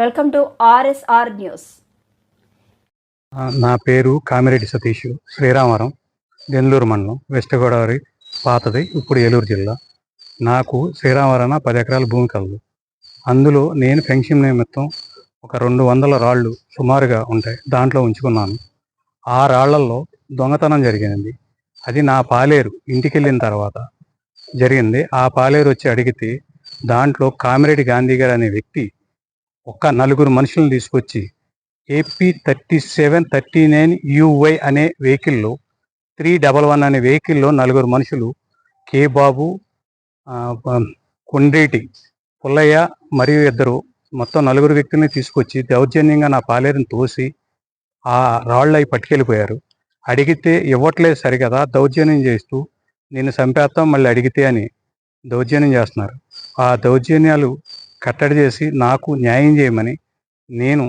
Welcome to RSR news. నా పేరు కామిరెడ్డి సతీష్ శ్రీరామవరం దెందులూరు మండలం వెస్ట్ గోదావరి పాతది ఇప్పుడు ఏలూరు జిల్లా. నాకు శ్రీరామవరణ పది ఎకరాల భూమి కలదు. అందులో నేను ఫెన్షన్ నిమిత్తం ఒక రెండు వందల రాళ్ళు సుమారుగా ఉంటాయి దాంట్లో ఉంచుకున్నాను. ఆ రాళ్ళలో దొంగతనం జరిగింది. అది నా పాలేరు ఇంటికి వెళ్ళిన తర్వాత జరిగింది. ఆ పాలేరు వచ్చి అడిగితే దాంట్లో కామిరెడ్డి గాంధీ గారు అనే వ్యక్తి ఒక నలుగురు మనుషులను తీసుకొచ్చి AP thirty seven thirty nine U Y అనే వెహికల్లో త్రీ డబల్ వన్ అనే వెహికల్లో నలుగురు మనుషులు కే బాబు ఆ, కొండ్రేటి పుల్లయ్య మరియు ఇద్దరు మొత్తం నలుగురు వ్యక్తుల్ని తీసుకొచ్చి దౌర్జన్యంగా నా పాలేరుని తోసి ఆ రాళ్ళు అవి పట్టుకెళ్ళిపోయారు. అడిగితే ఇవ్వట్లేదు సరికదా దౌర్జన్యం చేస్తూ నేను చంపేస్తాం మళ్ళీ అడిగితే అని దౌర్జన్యం చేస్తున్నారు. ఆ దౌర్జన్యాలు కట్టడి చేసి నాకు న్యాయం చేయమని నేను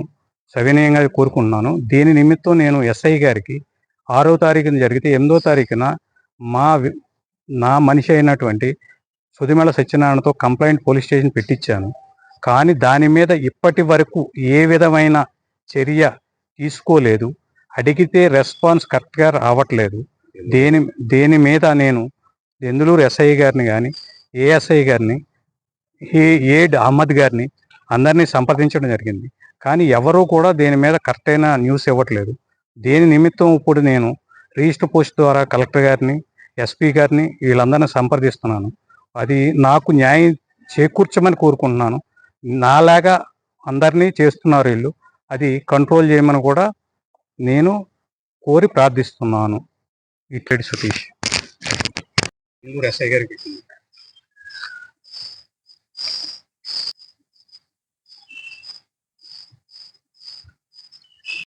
సవినయంగా కోరుకుంటున్నాను. దీని నిమిత్తం నేను ఎస్ఐ గారికి ఆరో తారీఖున జరిగితే ఎనిమిదో తారీఖున మా నా మనిషి అయినటువంటి సుదిమల సత్యనారాయణతో కంప్లైంట్ పోలీస్ స్టేషన్ పెట్టించాను. కానీ దాని మీద ఇప్పటి వరకు ఏ విధమైన చర్య తీసుకోలేదు. అడిగితే రెస్పాన్స్ కరెక్ట్గా రావట్లేదు. దేని దేని మీద నేను దెందులూరు ఎస్ఐ గారిని కానీ ఏఎస్ఐ గారిని ఏ ఏడ్ అహ్మద్ గారిని అందరినీ సంప్రదించడం జరిగింది. కానీ ఎవరూ కూడా దీని మీద కరెక్ట్ అయిన న్యూస్ ఇవ్వట్లేదు. దీని నిమిత్తం ఇప్పుడు నేను రిజిస్టర్ పోస్ట్ ద్వారా కలెక్టర్ గారిని ఎస్పీ గారిని వీళ్ళందరినీ సంప్రదిస్తున్నాను. అది నాకు న్యాయం చేకూర్చమని కోరుకుంటున్నాను. నాలాగా అందరినీ చేస్తున్నారు వీళ్ళు. అది కంట్రోల్ చేయమని కూడా నేను కోరి ప్రార్థిస్తున్నాను. ఇట్టడి సతీష్ గారికి